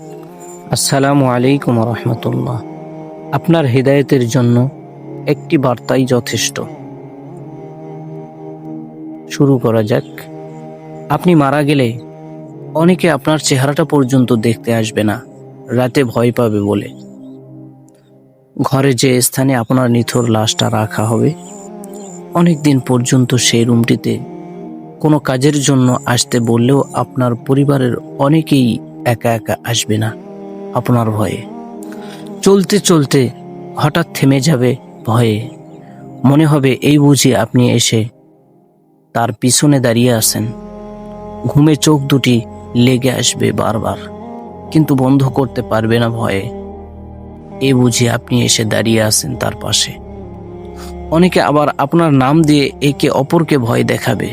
আসসালামু আলাইকুম রহমতুল্লাহ আপনার হৃদায়তের জন্য একটি বার্তাই যথেষ্ট। শুরু করা যাক। আপনি মারা গেলে অনেকে আপনার চেহারাটা পর্যন্ত দেখতে আসবে না, রাতে ভয় পাবে বলে। ঘরে যে স্থানে আপনার নিথর লাশটা রাখা হবে অনেক দিন পর্যন্ত সেই রুমটিতে কোনো কাজের জন্য আসতে বললেও আপনার পরিবারের অনেকেই একা একা আসবে না আপনার ভয়ে। চলতে চলতে হঠাৎ থেমে যাবে ভয়ে। মনে হবে এই বুঝি আপনি এসে তার পিছনে দাঁড়িয়ে আছেন। ঘুমে চোখ দুটি লেগে আসবে বারবার, কিন্তু বন্ধ করতে পারবে না ভয়ে। এ বুঝি আপনি এসে দাঁড়িয়ে আছেন তার পাশে। অনেকে আবার আপনার নাম দিয়ে একে অপরকে ভয় দেখাবে।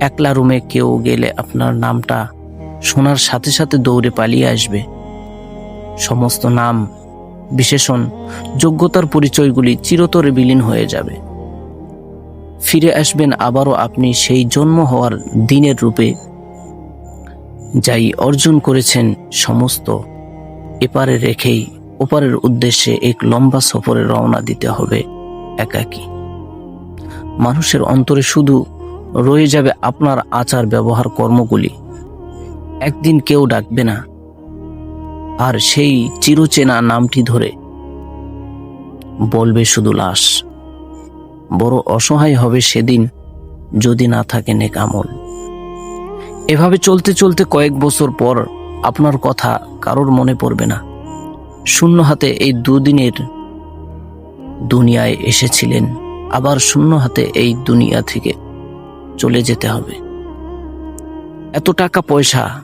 একলা রুমে কেউ গেলে আপনার নামটা শোনার সাথে সাথে দৌড়ে পালিয়ে আসবে। সমস্ত নাম, বিশেষণ, যোগ্যতার পরিচয়গুলি চিরতরে বিলীন হয়ে যাবে। ফিরে আসবেন আবারও আপনি সেই জন্ম হওয়ার দিনের রূপে, যাই অর্জন করেছেন সমস্ত এপারে রেখেই, ওপারের উদ্দেশ্যে এক লম্বা সফরে রওনা দিতে হবে একাকী। মানুষের অন্তরে শুধু রয়ে যাবে আপনার আচার ব্যবহার কর্মগুলি। একদিন কেউ ডাকবে না। আর সেই চিরচেনা নামটি ধরে বলবে শুধু লাশ। বড় অসহায় হবে সেদিন যদি না থাকে নেক আমল। এভাবে চলতে চলতে কয়েক বছর পর আপনার কথা কারোর মনে পড়বে না। শূন্য হাতে এই দুদিনের দুনিয়ায় এসেছিলেন। আবার শূন্য হাতে এই দুনিয়া থেকে চলে যেতে হবে। এত টাকা পয়সা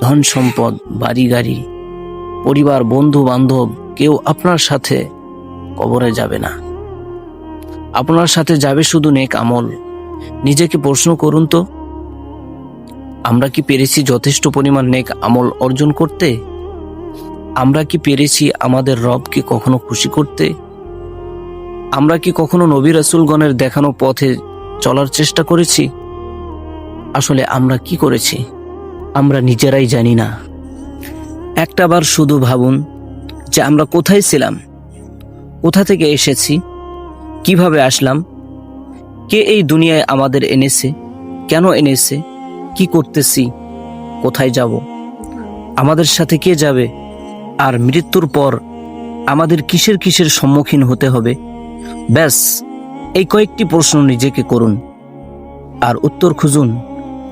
ধন সম্পদ, বাড়ি গাড়ি, পরিবার, বন্ধু বান্ধব, কেউ আপনার সাথে কবরে যাবে না। আপনার সাথে যাবে শুধু নেক আমল। নিজেকে প্রশ্ন করুন তো, আমরা কি পেরেছি যথেষ্ট পরিমাণ নেক আমল অর্জন করতে? আমরা কি পেরেছি আমাদের রবকে কখনো খুশি করতে? আমরা কি কখনো নবী রাসুলগণের দেখানো পথে চলার চেষ্টা করেছি? আসলে আমরা কি করেছি? আমরা নিজেরাই জানি না। একটাবার শুধু ভাবুন যে আমরা কোথায় ছিলাম? কোথা থেকে এসেছি? কীভাবে আসলাম? কে এই দুনিয়ায় আমাদের এনেছে? কেন এনেছে? কি করতেছি? কোথায় যাব? আমাদের সাথে কে যাবে? আর মৃত্যুর পর আমাদের কিসের কিসের সম্মুখীন হতে হবে? ব্যাস, এই কয়েকটি প্রশ্ন নিজেকে করুন। আর উত্তর খুঁজুন।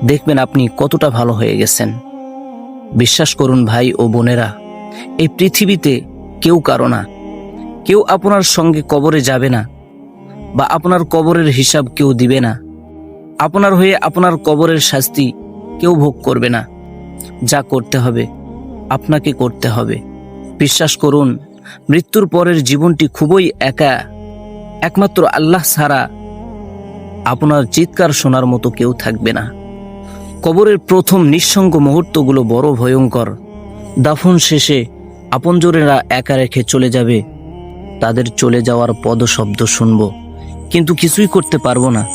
দেখবেন আপনি কতটা ভালো হয়ে গেছেন। বিশ্বাস করুন ভাই ও বোনেরা, এই পৃথিবীতে কেউ কারও না। কেউ আপনার সঙ্গে কবরে যাবে না, বা আপনার কবরের হিসাব কেউ দিবে না। আপনার হয়ে আপনার কবরের শাস্তি কেউ ভোগ করবে না। যা করতে হবে, আপনাকে করতে হবে। বিশ্বাস করুন, মৃত্যুর পরের জীবনটি খুবই একা। একমাত্র আল্লাহ ছাড়া আপনার চিৎকার শোনার মতো কেউ থাকবে না। কবরের প্রথম নিঃসঙ্গ মুহূর্তগুলো বড় ভয়ঙ্কর। দাফন শেষে আপনজনেরা একা রেখে চলে যাবে। তাদের চলে যাওয়ার পদশব্দ শুনব। কিন্তু কিছুই করতে পারব না।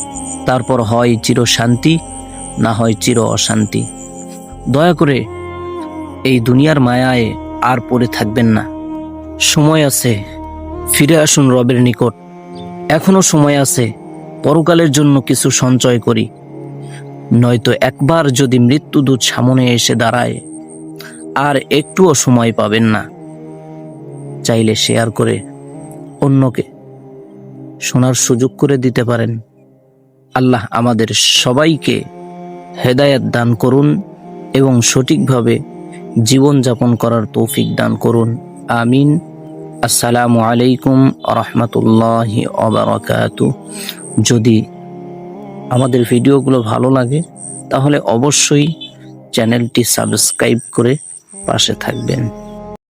তারপর হয় চির শান্তি, না হয় চির অশান্তি। দয়া করে এই দুনিয়ার মায়ায় আর পড়ে থাকবেন না। সময় আছে, ফিরে আসুন রবের নিকট। এখনও সময় আছে, পরকালের জন্য কিছু সঞ্চয় করি। নয়তো একবার যদি মৃত্যুদূত সামনে এসে দাঁড়ায়, আর একটুও সময় পাবেন না। চাইলে শেয়ার করে অন্যকে শোনার সুযোগ করে দিতে পারেন। আল্লাহ আমাদের সবাইকে হেদায়াত দান করুন এবং সঠিকভাবে জীবনযাপন করার তৌফিক দান করুন। আমিন। আসসালামু আলাইকুম রহমতুল্লাহি অবরাকাতু যদি আমাদের ভিডিওগুলো ভালো লাগে তাহলে অবশ্যই চ্যানেলটি সাবস্ক্রাইব করে পাশে থাকবেন।